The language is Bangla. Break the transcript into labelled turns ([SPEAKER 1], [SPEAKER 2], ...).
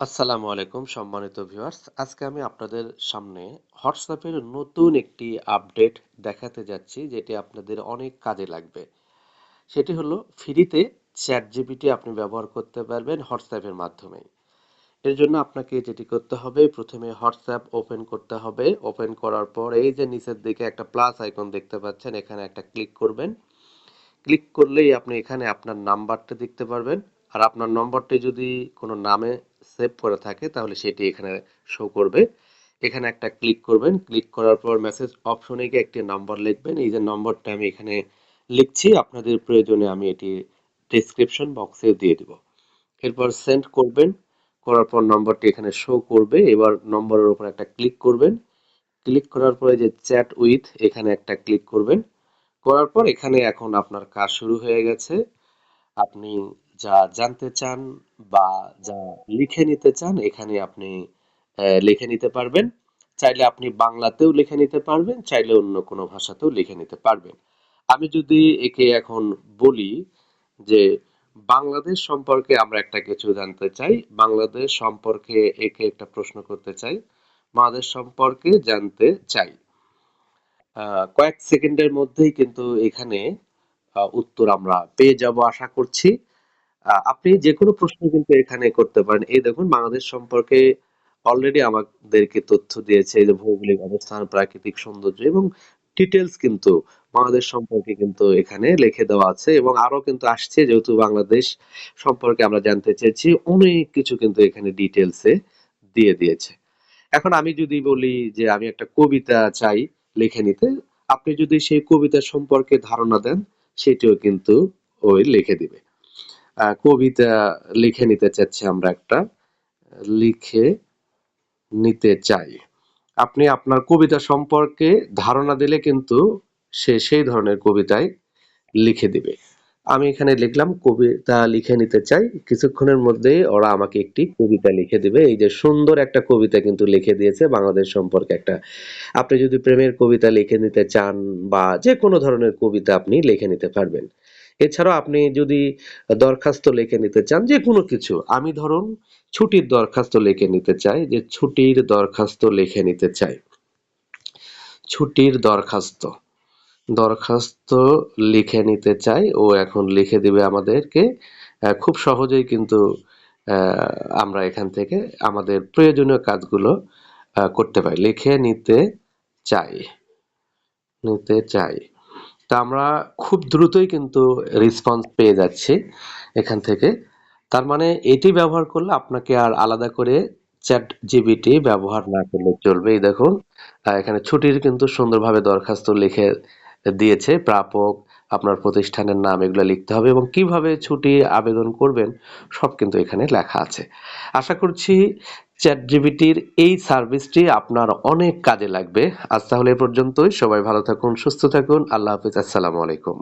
[SPEAKER 1] আসসালামু আলাইকুম, সম্মানিত ভিউয়ার্স আজকে আমি আপনাদের সামনে হোয়াটসঅ্যাপের নতুন একটি আপডেট দেখাতে যাচ্ছি, যেটি আপনাদের অনেক কাজে লাগবে। সেটি হলো, ফ্রিতে চ্যাট জিপিটি আপনি ব্যবহার করতে পারবেন হোয়াটসঅ্যাপের মাধ্যমে। এর জন্য আপনাকে যেটি করতে হবে, প্রথমে হোয়াটসঅ্যাপ ওপেন করতে হবে। ওপেন করার পর এই যে নিচের দিকে একটা প্লাস আইকন দেখতে পাচ্ছেন, এখানে একটা ক্লিক করবেন। ক্লিক করলেই আপনি এখানে আপনার নাম্বারটা দেখতে পারবেন। আর আপনার নম্বরটি যদি কোনো নামে সেভ করা থাকে, তাহলে সেটি এখানে শো করবে। এখানে একটা ক্লিক করবেন ক্লিক করার পর মেসেজ অপশনে গিয়ে একটি নাম্বার লিখবেন। এই যে নম্বরটা আমি এখানে লিখছি, আপনাদের প্রয়োজনে আমি এটি ডিসক্রিপশন বক্সে দিয়ে দিব। এরপর সেন্ড করবেন, করার পর নম্বরটি এখানে শো করবে। এবার নম্বরের উপর একটা ক্লিক করবেন। ক্লিক করার পরে যে চ্যাট উইথ এখানে একটা ক্লিক করবেন। করার পর এখানে এখন আপনার কাজ শুরু হয়ে গেছে। আপনি যা জানতে চান বা যা লিখে নিতে চান, এখানে আপনি লিখে নিতে পারবেন। চাইলে আপনি বাংলাতেও লিখে নিতে পারবেন, চাইলে অন্য কোনো ভাষাতেও লিখে নিতে পারবেন। আমি যদি একে এখন বলি যে, বাংলাদেশ সম্পর্কে আমরা একটা কিছু জানতে চাই। বাংলাদেশ সম্পর্কে একে একটা প্রশ্ন করতে চাই। বাংলাদেশ সম্পর্কে জানতে চাই। কয়েক সেকেন্ডের মধ্যেই কিন্তু এখানে উত্তর আমরা পেয়ে যাব আশা করছি। আপনি যে কোনো প্রশ্ন কিন্তু এখানে করতে পারেন। এই দেখুন, বাংলাদেশ সম্পর্কে অলরেডি আমাদেরকে তথ্য দিয়েছে, এই যে ভৌগোলিক অবস্থান, প্রাকৃতিক সৌন্দর্য এবং ডিটেলস কিন্তু বাংলাদেশ সম্পর্কে কিন্তু এখানে লিখে দেওয়া আছে এবং আরও কিন্তু আসছে, যেহেতু বাংলাদেশ সম্পর্কে আমরা জানতে চেয়েছি, অনেক কিছু কিন্তু এখানে ডিটেলসে দিয়ে দিয়েছে। এখন আমি যদি বলি যে আমি একটা কবিতা চাই লিখে নিতে, আপনি যদি সেই কবিতা সম্পর্কে ধারণা দেন, সেটিও কিন্তু ওই লিখে দিবে। কবিতা লিখে নিতে চাচ্ছি আমরা একটা, লিখে নিতে চাই। আপনি আপনার কবিতা সম্পর্কে ধারণা দিলে কিন্তু সে সেই ধরনের কবিতায় লিখে দিবে। আমি এখানে লিখলাম, কবিতা লিখে নিতে চাই। কিছুক্ষণের মধ্যেই ওরা আমাকে একটি কবিতা লিখে দিবে। এই যে সুন্দর একটা কবিতা কিন্তু লিখে দিয়েছে বাংলাদেশ সম্পর্কে একটা। আপনি যদি প্রেমের কবিতা লিখে নিতে চান বা যে কোনো ধরনের কবিতা আপনি লিখে নিতে পারবেন। এছাড়াও আপনি যদি দরখাস্ত লিখে নিতে চান, যে কোনো কিছু, আমি ধরুন ছুটির দরখাস্ত লিখে নিতে চাই, যে ছুটির দরখাস্ত লিখে নিতে চাই। ছুটির দরখাস্ত দরখাস্ত লিখে নিতে চাই, ও এখন লিখে দিবে আমাদেরকে খুব সহজেই কিন্তু আমরা এখান থেকে আমাদের প্রয়োজনীয় কাজগুলো করতে পারি। লিখে নিতে চাই নিতে চাই। তা আমরা খুব দ্রুতই কিন্তু রেসপন্স পেয়ে যাচ্ছি এখান থেকে। তার মানে এটি ব্যবহার করলে আপনাকে আর আলাদা করে চ্যাট জিবিটি ব্যবহার না করলে চলবে। এই দেখুন এখানে ছুটির কিন্তু সুন্দরভাবে দরখাস্ত লিখে দিয়েছে প্রাপক, আপনার প্রতিষ্ঠানের নাম, এগুলো লিখতে হবে এবং কীভাবে ছুটি আবেদন করবেন সব কিন্তু এখানে লেখা আছে। আশা করছি চ্যাট জিবিটির এই সার্ভিসটি আপনার অনেক কাজে লাগবে। আজ তাহলে এ পর্যন্তই। সবাই ভালো থাকুন, সুস্থ থাকুন। আল্লাহ হাফিজ। আসসালামু আলাইকুম।